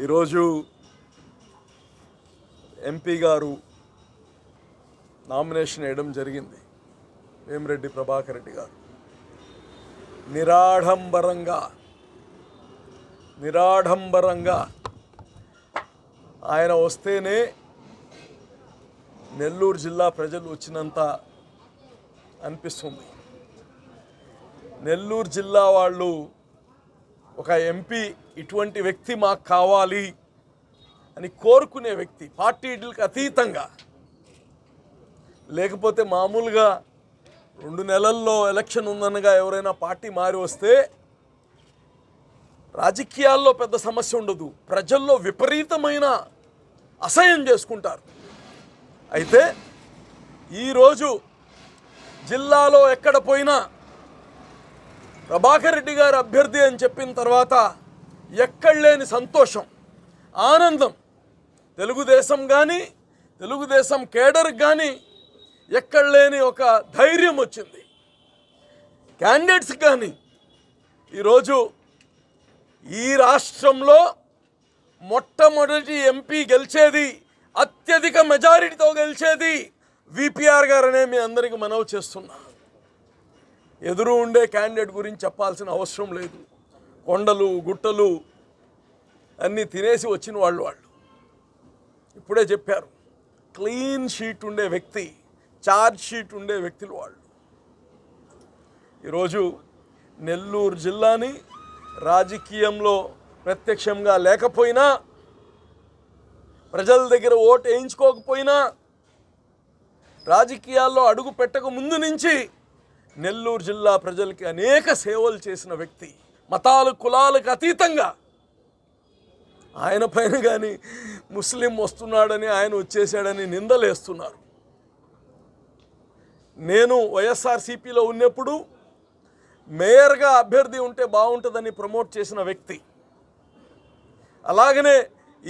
ఈరోజు ఎంపీ గారు నామినేషన్ వేయడం జరిగింది. వేమిరెడ్డి ప్రభాకర్ రెడ్డి గారు. నిరాడంబరంగా నిరాడంబరంగా ఆయన వస్తేనే నెల్లూరు జిల్లా ప్రజలు వచ్చినంత అనిపిస్తుంది. నెల్లూరు జిల్లా వాళ్ళు ఒక ఎంపీ ఇటువంటి వ్యక్తి మాకు కావాలి అని కోరుకునే వ్యక్తి పార్టీలకు అతీతంగా. లేకపోతే మామూలుగా రెండు నెలల్లో ఎలక్షన్ ఉందనగా ఎవరైనా పార్టీ మారి వస్తే రాజకీయాల్లో పెద్ద సమస్య ఉండదు. ప్రజల్లో విపరీతమైన అసహ్యం చేసుకుంటారు. అయితే ఈరోజు జిల్లాలో ఎక్కడ పోయినా ప్రభాకర్ రెడ్డి గారు అభ్యర్థి అని చెప్పిన తర్వాత ఎక్కడలేని సంతోషం ఆనందం. తెలుగుదేశం కానీ తెలుగుదేశం కేడర్ కానీ ఎక్కడలేని ఒక ధైర్యం వచ్చింది. క్యాండిడేట్స్ కానీ ఈరోజు ఈ రాష్ట్రంలో మొట్టమొదటి ఎంపీ గెలిచేది అత్యధిక మెజారిటీతో గెలిచేది విపిఆర్ గారనే మీ అందరికీ మనవి చేస్తున్నా. ఎదురు ఉండే క్యాండిడేట్ గురించి చెప్పాల్సిన అవసరం లేదు. కొండలు గుట్టలు అన్నీ తినేసి వచ్చిన వాళ్ళు వాళ్ళు. ఇప్పుడే చెప్పారు క్లీన్ షీట్ ఉండే వ్యక్తి చార్జ్ షీట్ ఉండే వ్యక్తులు వాళ్ళు. ఈరోజు నెల్లూరు జిల్లాని రాజకీయంలో ప్రత్యక్షంగా లేకపోయినా ప్రజల దగ్గర ఓటు వేయించుకోకపోయినా రాజకీయాల్లో అడుగు పెట్టక ముందు నుంచి నెల్లూరు జిల్లా ప్రజలకి అనేక సేవలు చేసిన వ్యక్తి. మతాలు కులాలకు అతీతంగా. ఆయన పైన కానీ ముస్లిం వస్తున్నాడని ఆయన వచ్చేసాడని నిందలేస్తున్నారు. నేను వైఎస్ఆర్సీపీలో ఉన్నప్పుడు మేయర్గా అభ్యర్థి ఉంటే బాగుంటుందని ప్రమోట్ చేసిన వ్యక్తి. అలాగనే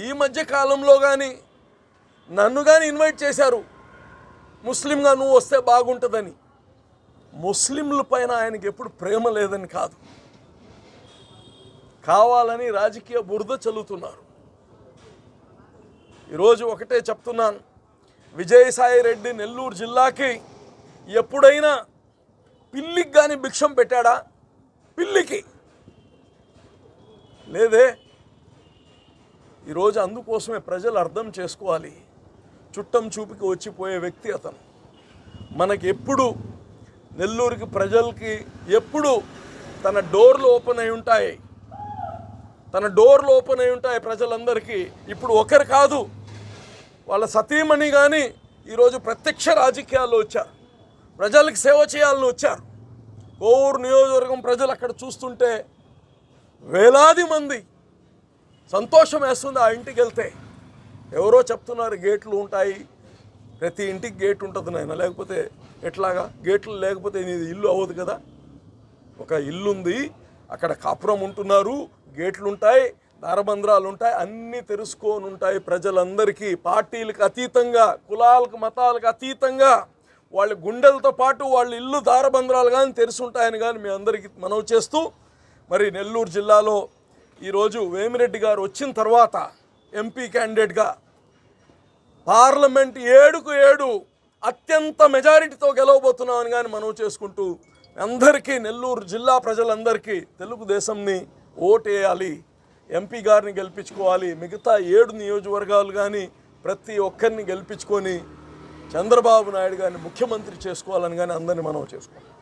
ఈ మధ్య కాలంలో కానీ నన్ను కానీ ఇన్వైట్ చేశారు. ముస్లింగా నువ్వు వస్తే బాగుంటుందని. ముస్లింల పైన ఆయనకి ఎప్పుడు ప్రేమ లేదని కాదు. కావాలని రాజకీయ బురద చల్లుతున్నారు. ఈరోజు ఒకటే చెప్తున్నాను. విజయసాయి రెడ్డి నెల్లూరు జిల్లాకి ఎప్పుడైనా పిల్లికి కానీ భిక్షం పెట్టాడా? పిల్లికి. లేదే ఈరోజు అందుకోసమే ప్రజలు అర్థం చేసుకోవాలి. చుట్టం చూపుకి వచ్చిపోయే వ్యక్తి అతను. మనకి ఎప్పుడు నెల్లూరుకి ప్రజలకి ఎప్పుడు తన డోర్లు ఓపెన్ అయి ఉంటాయి. తన డోర్లు ఓపెన్ అయి ఉంటాయి ప్రజలందరికీ. ఇప్పుడు ఒకరు కాదు వాళ్ళ సతీమణి కానీ ఈరోజు ప్రత్యక్ష రాజకీయాల్లో వచ్చారు. ప్రజలకు సేవ చేయాలని వచ్చారు. కోవూరు నియోజకవర్గం ప్రజలు అక్కడ చూస్తుంటే వేలాది మంది సంతోషం వేస్తుంది ఆ ఇంటికి వెళ్తే. ఎవరో చెప్తున్నారు గేట్లు ఉంటాయి. ప్రతి ఇంటికి గేట్ ఉంటుంది నాయన. లేకపోతే ఎట్లాగా? గేట్లు లేకపోతే నీది ఇల్లు అవ్వదు కదా. ఒక ఇల్లు ఉంది అక్కడ కాపురం ఉంటున్నారు గేట్లు ఉంటాయి దారబంధ్రాలు ఉంటాయి అన్నీ తెలుసుకొని ఉంటాయి ప్రజలందరికీ. పార్టీలకు అతీతంగా కులాలకు మతాలకు అతీతంగా వాళ్ళ గుండెలతో పాటు వాళ్ళ ఇల్లు దారబంధ్రాలు కానీ తెరుసుంటాయని కానీ మీ అందరికీ మనవి చేస్తూ మరి నెల్లూరు జిల్లాలో ఈరోజు వేమిరెడ్డి గారు వచ్చిన తర్వాత ఎంపీ క్యాండిడేట్గా పార్లమెంట్ ఏడుకు ఏడు అత్యంత మెజారిటీతో గెలవబోతున్నామని కానీ మనవి చేసుకుంటూ అందరికీ నెల్లూరు జిల్లా ప్రజలందరికీ తెలుగుదేశంని ఓటేయాలి ఎంపీ గారిని గెలిపించుకోవాలి మిగతా ఏడు నియోజకవర్గాలు కానీ ప్రతి ఒక్కరిని గెలిపించుకొని చంద్రబాబు నాయుడు గారిని ముఖ్యమంత్రి చేసుకోవాలని కానీ అందరినీ మనం చేసుకోవాలి